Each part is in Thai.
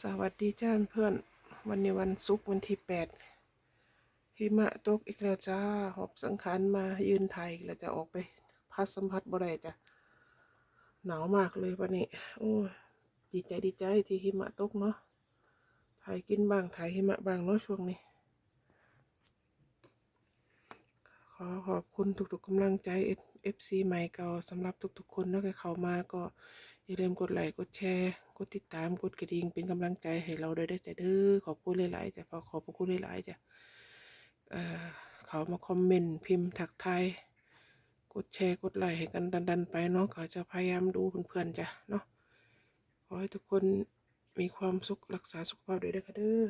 สวัสดีจ้าเพื่อนวันนี้วันศุกร์วันที่แปดหิมะตกอีกแล้วจ้าหอบสังขารมายืนไทยแล้วจะออกไปพัดสัมผัสบ่ได้จ้ะหนาวมากเลยวันนี้ โอ้ดีใจดีใจที่หิมะตกเนาะถ่ายกินบ้างถ่ายหิมะบ้างเนาะช่วงนี้ ขอขอบคุณทุกๆกำลังใจ FC ใหม่เก่าสำหรับทุกๆคนนะที่เข้ามาก็ อย่าลืมกดไลค์กดแชร์กดติดตามกดกระดิ่งเป็นกำลังใจให้เราด้วยได้แต่เด้อขอบคุณหลายๆจ้ะขอขอบคุณหลายๆจ้ะเอ่อเขามาคอมเมนต์พิมพ์ทักทายกดแชร์กดไลค์ให้กันดัน ๆ ไปเนาะเขาจะพยายามดูเพื่อนๆจ้ะเนาะขอให้ทุกคนมีความสุขรักษาสุขภาพด้วยเด้อค่ะเด้อ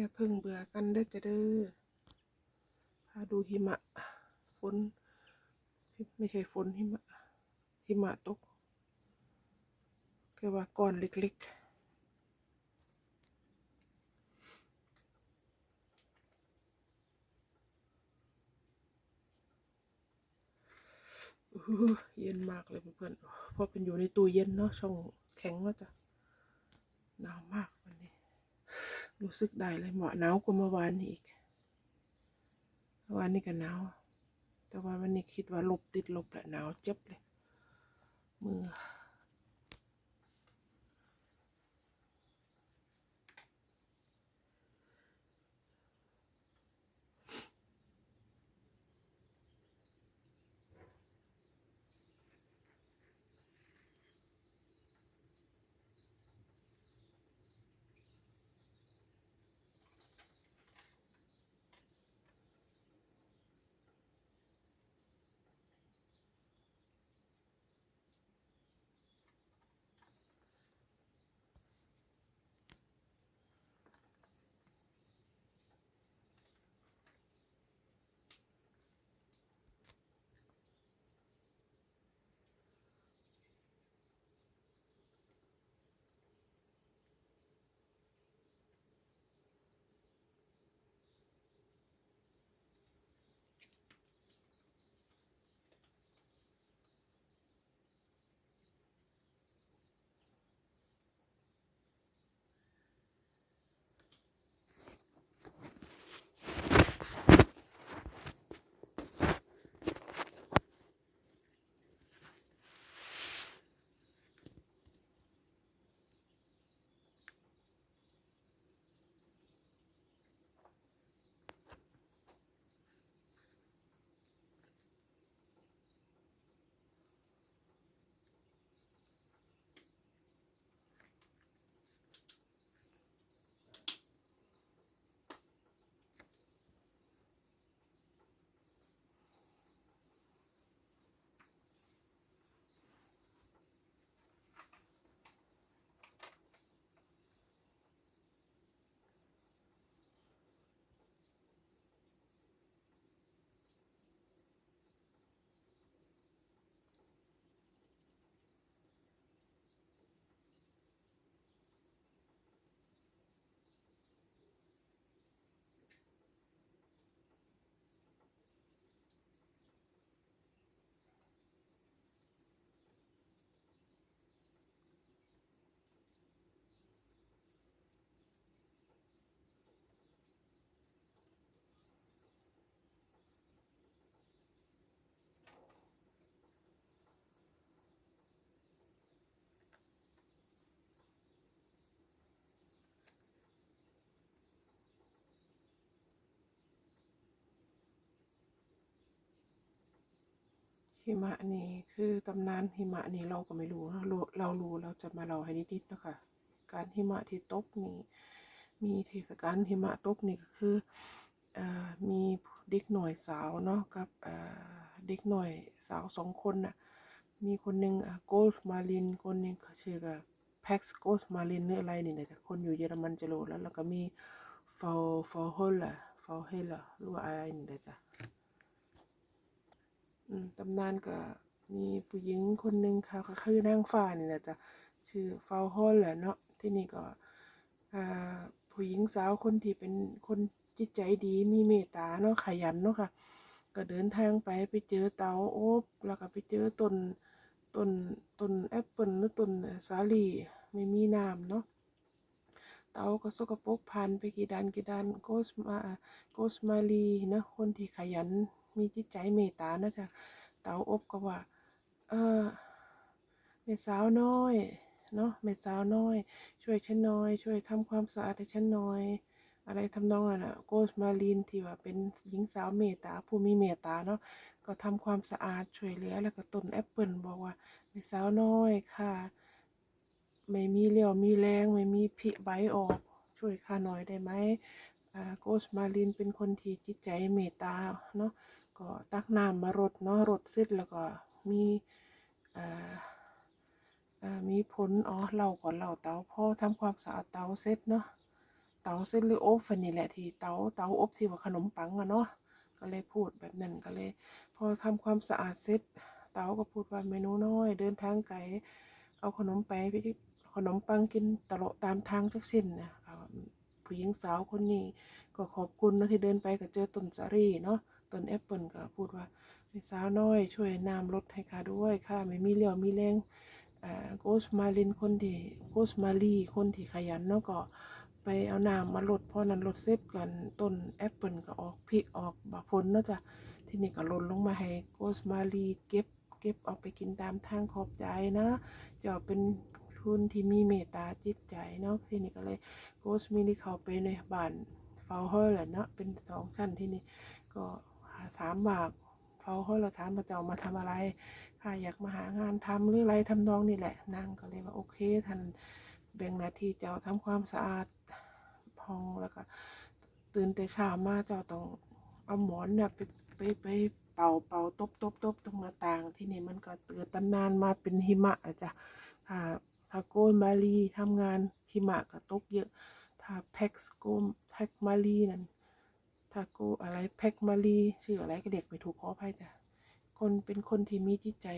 อย่าเพิ่งเบื่อกันเด้อจะเด้อพาดูหิมะฝนไม่ใช่ฝนหิมะหิมะตกแค่ว่าก้อนเล็กๆเย็นมากเลยเพื่อนเพราะเป็นอยู่ในตู้เย็นเนาะช่องแข็งแล้วจ้ะหนาวมากวันนี้ รู้สึกได้เลยเหมาะหนาวกว่าเมื่อวานนี้อีกเมื่อวานนี้ก็หนาวแต่ว่าวันนี้คิดว่าลบติดลบแหละหนาวเจ็บเลยมือ หิมะนี่คือตำนานหิมะนี่เราก็ไม่รู้นะรู้เรารู้เราจะมาเล่าให้นิดๆนะคะการหิมะที่ตกนี่มีเทศกาลหิมะตกนี่ก็คืออมีเด็กหน่อยสาวเนาะกับเด็กหน่อยสาวสองคนน่ะมีคนหนึ่งโกลมาลินคนนึงเขาชื่อกับแพ็กโกลมาลินหรืออะไรนี่นะจ๊ะคนอยู่เยอรมันจะรู้แล้วแล้วก็มีฟอลฟอลโฮลล่ะฟอลเฮลล่ะหรือว่าอะไรนี่นะจ๊ะ ตำนานก็มีผู้หญิงคนหนึ่งค่ะก็คือนางฟ้านี่นะจ๊ะชื่อฟอลโฮลแหละเนาะที่นี่ก็ผู้หญิงสาวคนที่เป็นคนจิตใจดีมีเมตตาเนาะขยันเนาะค่ะ ก็เดินทางไปไปเจอเตาโอบแล้วก็ไปเจอต้นต้นต้นแอปเปิลหรือต้นสาลี่ไม่มีน้ำเนาะเตาก็สกปรกพันไปกี่ดันกี่ดันโกสมาโกสมาลีนะคนที่ขยัน มีจิตใจเมตตานะจ๊ะเตาอบก็ว่า เออแม่สาวน้อย เนาะแม่สาวน้อย ช่วยฉันหน่อย ช่วยทำความสะอาดให้ฉันหน่อย อะไรทำนองนั้นอะโกสมาลีนที่ว่าเป็นหญิงสาวเมตตาผู้มีเมตตาเนาะก็ทำความสะอาดช่วยเหลือแล้วก็ต้นแอปเปิลบอกว่าแม่สาวน้อยค่ะ ไม่มีเรี่ยวมีแรงไม่มีผิใบออก ช่วยข้าหน่อยได้ไหมอ่าโกสมาลินเป็นคนที่จิตใจเมตตาเนาะ ก็ตักน้ำมารดเนาะรดเสร็จแล้วก็มีอ่ามีผลอ๋อเราก่อนเราเตาพอทำความสะอาดเตาเสร็จเนาะเตาเสร็จหรือโอฟนนี่แหละที่เตาเตาอบที่ว่าขนมปังอะเนาะก็เลยพูดแบบนั้นก็เลย พอทำความสะอาดเสร็จเตาก็พูดว่าเมนูน้อย เดินทางไกลเอาขนมไปไปที่ขนมปังกินตลอดตามทางจักสิ้นนะผู้หญิงสาวคนนี้ก็ขอบคุณนะที่เดินไปก็เจอต้นสารีเนาะ ต้นแอปเปิลก็พูดว่าสาวน้อยช่วยนำลดให้ข้าด้วยข้าไม่มีเรียวมีแรงโกสมาลินคนที่โกสมาลีคนที่ขยันเนาะก็ไปเอาน้ำมาลดพราะนั้นลดเสร็จกันต้นแอปเปิลก็ออกพริกออกบาผลเนาะจ้ะที่นี้ก็หล่นลงมาให้โกสมาลีเก็บเก็บเอาไปกินตามทางขอบใจนะเจะเป็นคุณที่มีเมตตาจิตใจเนาะที่นี้ก็เลยโกสมาลีเข้าไปในบ้านเฝ้าห้อยแหละเนาะเป็นสองชั้นที่นี่ก็ ถามว่าเฝ้าห้อยเราถามพระเจ้ามาทำอะไรค่ะอยากมาหางานทำหรืออะไรทำนองนี่แหละนางก็เลยว่าโอเคท่านแบ่งหน้าที่เจ้าทำความสะอาดห้องแล้วก็ตื่นแต่เช้ามาเจ้าต้องเอาหมอนเนี่ยไปไปไปเป่าเป่าตบตบตบตรงหน้าต่างที่นี่มันก็เกิดตำนานมาเป็นหิมะอะจ้ะถ้าถ้าโกนมาลีทำงานหิมะก็ตกเยอะ ถ้าแพ็กโกมแพ็กมาลีนั่นาโกอะไรแพ็กมาลีชื่ออะไรก็เด็กไม่ถูกขออภัยจ้ะคนเป็นคนที่มีจิตใจ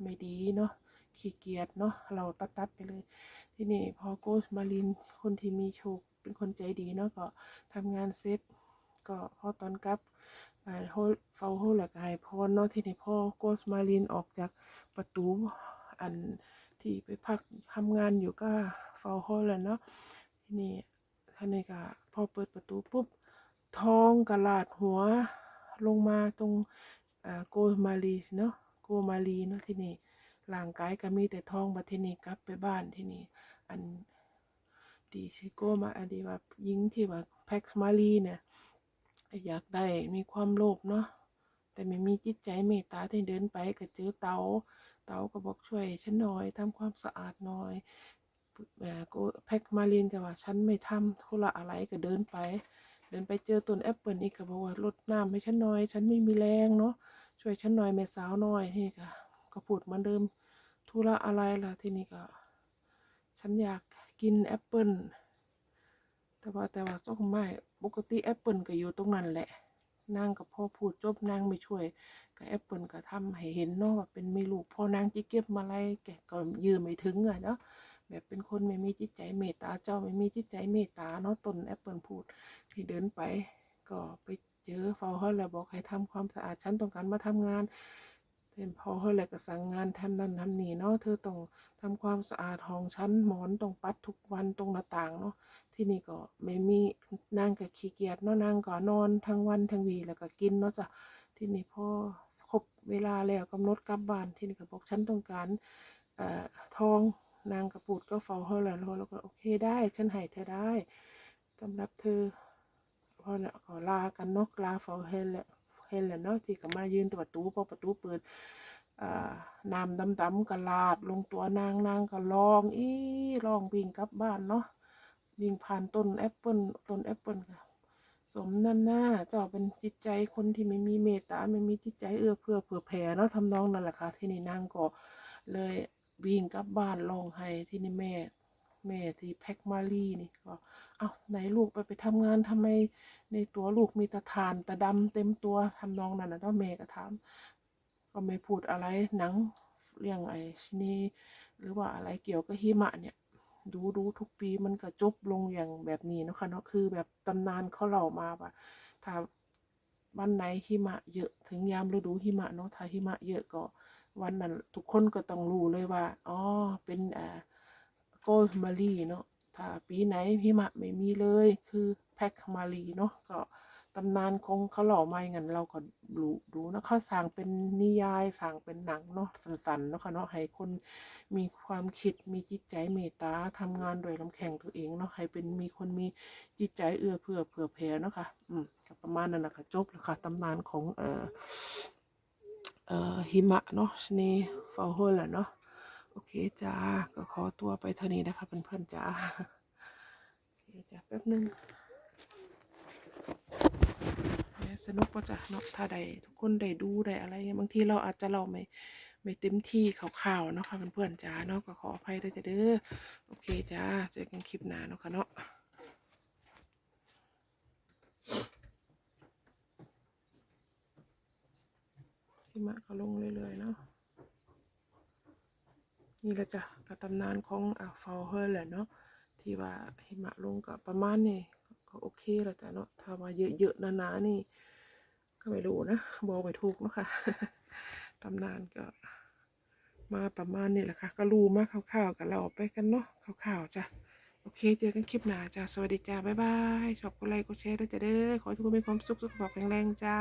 ไม่ดีเนาะขี้เกียจเนาะเราตัดตัดๆไปเลย ที่นี่พอโกสมาลินคนที่มีโชคเป็นคนใจดีเนาะก็ทำงานเสร็จก็พอตอนกลับโฮเฝ้าโฮหลักายพอเนาะที่นี่พ่อโกสมาลินออกจากประตูอันที่ไปพักทำงานอยู่ก็เฝ้าโฮแล้วเนาะที่นี่ท่านนี่ก็พอเปิดประตูปุ๊บ ท้องกระลาดหัวลงมาตรงโกมาลีเนาะโกมาลีเนาะที่นี่ร่างกายก็มีแต่ท้องบัดที่นี่กลับไปบ้านที่นี่อันดีชิโกมาอันดีว่ายิงที่ว่าแพ็กมาลีเนี่ยอยากได้มีความโลภเนาะแต่ไม่มีจิตใจเมตตาที่เดินไปก็เจอเตาเตาก็บอกช่วยฉันหน่อยทำความสะอาดหน่อยเอ่อโกแพ็กมาลีนก็ว่าฉันไม่ทำธุระอะไรก็เดินไป เดินไปเจอต้นแอปเปิลอีกก็บอกว่ารดน้ำให้ฉันหน่อย ฉันไม่มีแรงเนาะช่วยฉันหน่อยแม่สาวหน่อยนี่ก็ก็พูดเหมือนเดิมธุระอะไรล่ะที่นี่ก็ ฉันอยากกินแอปเปิลแต่ว่าแต่ว่าต้องไม่ปกติแอปเปิลก็อยู่ตรงนั้นแหละนางกับพ่อพูดจบนางไม่ช่วยก็แอปเปิลก็ทำให้เห็นเนาะว่าเป็นไม่ลูกพ่อนางจิเก็บมาอะไรแกก็ยืมไม่ถึงอะเนาะ แบบเป็นคนไม่มีจิตใจเมตตาเจ้าไม่มีจิตใจเมตตาเนาะตนแอปเปิลพูดที่เดินไป ก็ไปเจอเฝ้าเขาแล้วบอกให้ทำความสะอาดฉันต้องการมาทำงานเห็นพอเขาแล้วก็สั่งงานทำนั่นทำนี่เนาะเธอต้องทำความสะอาดห้องชั้นหมอนต้องปัดทุกวันตรงหน้าต่างเนาะที่นี่ก็ไม่มีนางก็ขี้เกียจเนาะนางก็นอนทั้งวันทั้งวีแล้วก็กินเนาะจ้ะที่นี่พอครบเวลาแล้วกำหนดกลับบ้านที่นี่ก็บอกฉันต้องการเอ่อทอง นางกระปูดก็เฝ้าเขาแล้วแล้วก็โอเคได้ ฉันให้เธอได้สำหรับเธอพอแล้วก็ลากันนกลาเฝ้าเฮนแหละเฮนแหละเนาะที่ก็มายืนตัวประตูพอประตูเปิดน้ำดำๆก็ลาดลงตัวนางนางก็ลองอีลองวิ่งกลับบ้านเนาะวิ่งผ่านต้นแอปเปิลต้นแอปเปิลก็สมนั่นหน้าเจ้าเป็นจิตใจคนที่ไม่มีเมตตาไม่มีจิตใจเอื้อเฟื้อเผื่อแผ่เนาะทำนองนั่นแหละค่ะที่นี่นางก็เลย วิ่งกลับบ้านร้องไห้ที่นี่แม่ แม่ที่แพ็กมารีนี่ก็เอ้าไหนลูกไปไปทำงานทำไมในตัวลูกมีตะทานตะดำเต็มตัวทำนองนั้นนะเนาะแม่ก็ถาม ก็ไม่พูดอะไรหนังเรื่องไอ้ชนีหรือว่าอะไรเกี่ยวกับหิมะเนี่ย ดูดูทุกปีมันก็จบลงอย่างแบบนี้นะคะเนาะคือแบบตำนานเขาเล่ามาว่าถ้าวันไหนหิมะเยอะถึงยามฤดูหิมะเนาะถ้าหิมะเยอะก็ วันนั้นทุกคนก็ต้องรู้เลยว่า อ๋อ เป็นอ่าโกลมารีเนาะ ถ้าปีไหนหิมะไม่มีเลย คือแพ็คมารีเนาะ ก็ตำนานคงเขาเล่ามาอย่างนั้นเราก็รู้ดูนะเขาสร้างเป็นนิยายสร้างเป็นหนังเนาะสั้นๆเนาะค่ะเนาะให้คนมีความคิดมีจิตใจเมตตาทำงานโดยลำแข็งตัวเองเนาะให้เป็นมีคนมีจิตใจเอื้อเฟื้อเผื่อแผ่เนาะค่ะอืมประมาณนั้นนะคะจบแล้วค่ะตำนานของเอ่อ หิมะเนาะชนีฟอลเฮอร์แหละเนาะโอเคจ้าก็ขอตัวไปเท่านี้นะคะเพื่อนๆจ้าโอเคจ้าแป๊บนึงสนุกป่ะจ้ะเนาะถ้าใดทุกคนได้ดูได้อะไรเงี้ยบางทีเราอาจจะเราไม่ไม่เต็มที่ข่าวๆเนาะค่ะเพื่อนๆจ้าเนาะก็ขออภัยด้วยจ้ะเด้อโอเคจ้าเจอกันคลิปหน้าเนาะค่ะเนาะ หิมะก็ลงเรื่อยๆเนาะนี่แหละจ้ะกับตำนานของอ่าฟอลเฮอร์แหละเนาะที่ว่าหิมะลงก็ประมาณนี้ก็โอเคแล้วจ้ะเนาะถ้าว่าเยอะๆนานๆนี่ ก็ไม่รู้นะบอกไม่ถูกเนาะค่ะตำนานก็มาประมาณนี้แหละค่ะ ก็รู้มาคร่าวๆกับเราไปกันเนาะคร่าวๆจ้ะโอเค เจอกันคลิปหน้าจ้ะสวัสดีจ้าบ๊ายบายชอบกดไลค์กดแชร์ด้วยจ้ะเด้อขอให้ทุกคนมีความสุขสุขภาพแข็งแรงจ้า